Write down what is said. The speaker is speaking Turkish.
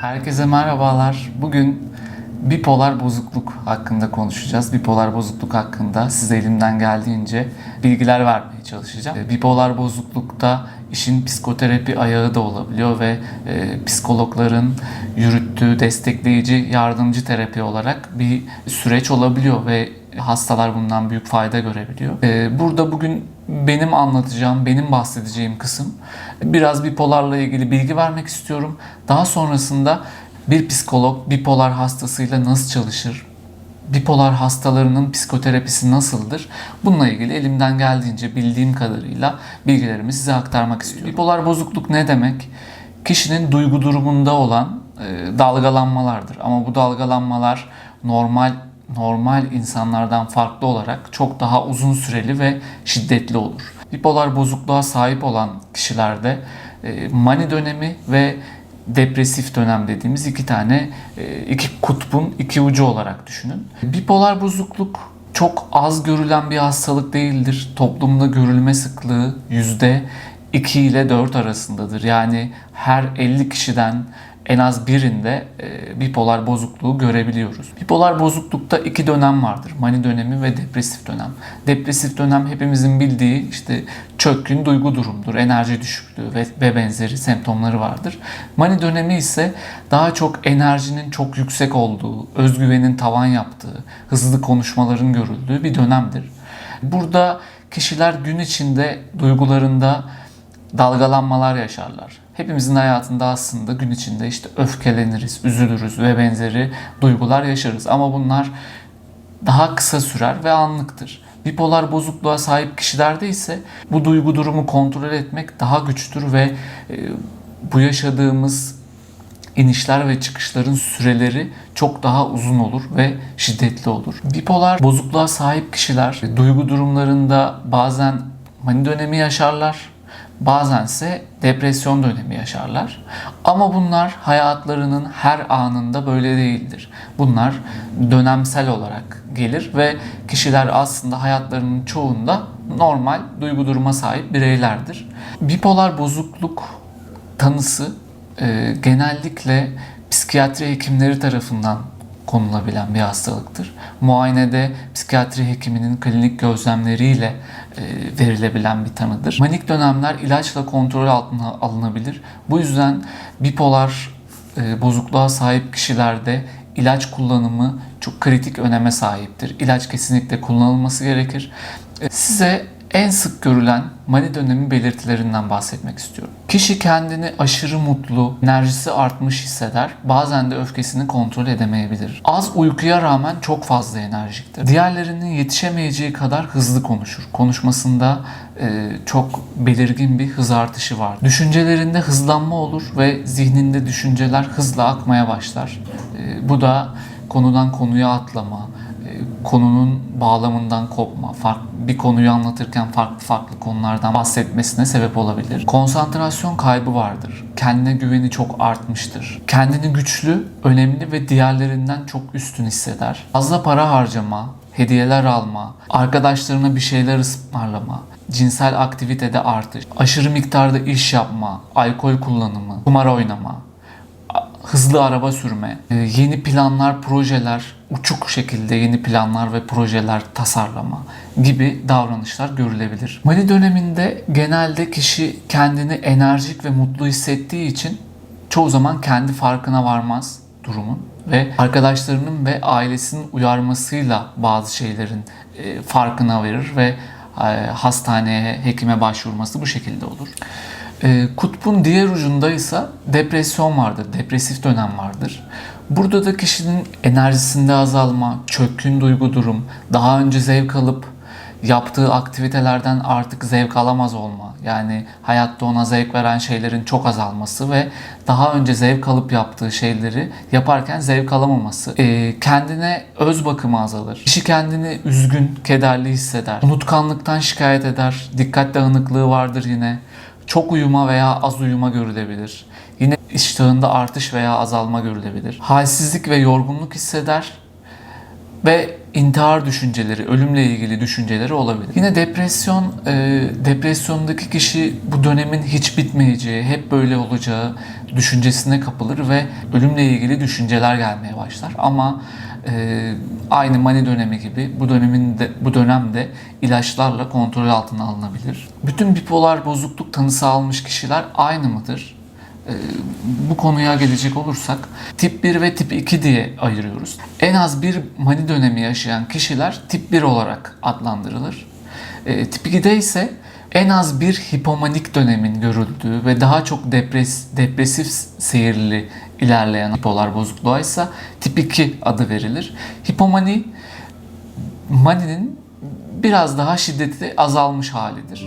Herkese merhabalar. Bugün bipolar bozukluk hakkında konuşacağız. Bipolar bozukluk hakkında size elimden geldiğince bilgiler vermeye çalışacağım. E, Bipolar bozuklukta işin psikoterapi ayağı da olabiliyor ve e, psikologların yürüttüğü destekleyici yardımcı terapi olarak bir süreç olabiliyor ve hastalar bundan büyük fayda görebiliyor. E, Burada bugün benim anlatacağım, benim bahsedeceğim kısım biraz bipolarla ilgili bilgi vermek istiyorum. Daha sonrasında bir psikolog bipolar hastasıyla nasıl çalışır? Bipolar hastalarının psikoterapisi nasıldır? Bununla ilgili elimden geldiğince bildiğim kadarıyla bilgilerimi size aktarmak istiyorum. Bipolar bozukluk ne demek? Kişinin duygu durumunda olan e, dalgalanmalardır. Ama bu dalgalanmalar normal normal insanlardan farklı olarak çok daha uzun süreli ve şiddetli olur. Bipolar bozukluğa sahip olan kişilerde e, mani dönemi ve depresif dönem dediğimiz iki tane e, iki kutbun iki ucu olarak düşünün. Bipolar bozukluk çok az görülen bir hastalık değildir. Toplumda görülme sıklığı yüzde 2 ile 4 arasındadır. Yani her 50 kişiden en az birinde e, bipolar bozukluğu görebiliyoruz. Bipolar bozuklukta iki dönem vardır. Mani dönemi ve depresif dönem. Depresif dönem hepimizin bildiği işte çökkün duygu durumdur, enerji düşüklüğü ve, ve benzeri semptomları vardır. Mani dönemi ise daha çok enerjinin çok yüksek olduğu, özgüvenin tavan yaptığı, hızlı konuşmaların görüldüğü bir dönemdir. Burada kişiler gün içinde duygularında dalgalanmalar yaşarlar. Hepimizin hayatında aslında gün içinde işte öfkeleniriz, üzülürüz ve benzeri duygular yaşarız. Ama bunlar daha kısa sürer ve anlıktır. Bipolar bozukluğa sahip kişilerde ise bu duygu durumu kontrol etmek daha güçtür ve e, bu yaşadığımız inişler ve çıkışların süreleri çok daha uzun olur ve şiddetli olur. Bipolar bozukluğa sahip kişiler duygu durumlarında bazen mani dönemi yaşarlar, bazense depresyon dönemi yaşarlar. Ama bunlar hayatlarının her anında böyle değildir. Bunlar dönemsel olarak gelir ve kişiler aslında hayatlarının çoğunda normal duygu duruma sahip bireylerdir. Bipolar bozukluk tanısı e, genellikle psikiyatri hekimleri tarafından konulabilen bir hastalıktır. Muayenede psikiyatri hekiminin klinik gözlemleriyle verilebilen bir tanıdır. Manik dönemler ilaçla kontrol altına alınabilir. Bu yüzden bipolar e, bozukluğa sahip kişilerde ilaç kullanımı çok kritik öneme sahiptir. İlaç kesinlikle kullanılması gerekir. E, Size en sık görülen mani dönemi belirtilerinden bahsetmek istiyorum. Kişi kendini aşırı mutlu, enerjisi artmış hisseder. Bazen de öfkesini kontrol edemeyebilir. Az uykuya rağmen çok fazla enerjiktir. Diğerlerinin yetişemeyeceği kadar hızlı konuşur. Konuşmasında e, çok belirgin bir hız artışı var. Düşüncelerinde hızlanma olur ve zihninde düşünceler hızla akmaya başlar. E, bu da konudan konuya atlama, konunun bağlamından kopma, fark, bir konuyu anlatırken farklı farklı konulardan bahsetmesine sebep olabilir. Konsantrasyon kaybı vardır. Kendine güveni çok artmıştır. Kendini güçlü, önemli ve diğerlerinden çok üstün hisseder. Fazla para harcama, hediyeler alma, arkadaşlarına bir şeyler ısmarlama, cinsel aktivitede artış, aşırı miktarda iş yapma, alkol kullanımı, kumar oynama, hızlı araba sürme, e, yeni planlar, projeler, uçuk şekilde yeni planlar ve projeler tasarlama gibi davranışlar görülebilir. Mani döneminde genelde kişi kendini enerjik ve mutlu hissettiği için çoğu zaman kendi farkına varmaz durumun ve arkadaşlarının ve ailesinin uyarmasıyla bazı şeylerin e, farkına verir ve e, hastaneye, hekime başvurması bu şekilde olur. E, kutbun diğer ucunda ise depresyon vardır, depresif dönem vardır. Burada da kişinin enerjisinde azalma, çökkün duygu durum, daha önce zevk alıp yaptığı aktivitelerden artık zevk alamaz olma. Yani hayatta ona zevk veren şeylerin çok azalması ve daha önce zevk alıp yaptığı şeyleri yaparken zevk alamaması. E, kendine öz bakımı azalır. Kişi kendini üzgün, kederli hisseder. Unutkanlıktan şikayet eder. Dikkat dağınıklığı vardır yine. Çok uyuma veya az uyuma görülebilir. Yine iştahında artış veya azalma görülebilir. Halsizlik ve yorgunluk hisseder ve intihar düşünceleri, ölümle ilgili düşünceleri olabilir. Yine depresyon, e, depresyondaki kişi bu dönemin hiç bitmeyeceği, hep böyle olacağı düşüncesine kapılır ve ölümle ilgili düşünceler gelmeye başlar. Ama e, aynı mani dönemi gibi bu dönemin de, bu dönemde ilaçlarla kontrol altına alınabilir. Bütün bipolar bozukluk tanısı almış kişiler aynı mıdır? Ee, bu konuya gelecek olursak tip 1 ve tip 2 diye ayırıyoruz. En az bir mani dönemi yaşayan kişiler tip 1 olarak adlandırılır. Ee, tip 2'de ise en az bir hipomanik dönemin görüldüğü ve daha çok depres, depresif seyirli ilerleyen bipolar bozukluğa ise tip 2 adı verilir. Hipomani maninin biraz daha şiddeti azalmış halidir.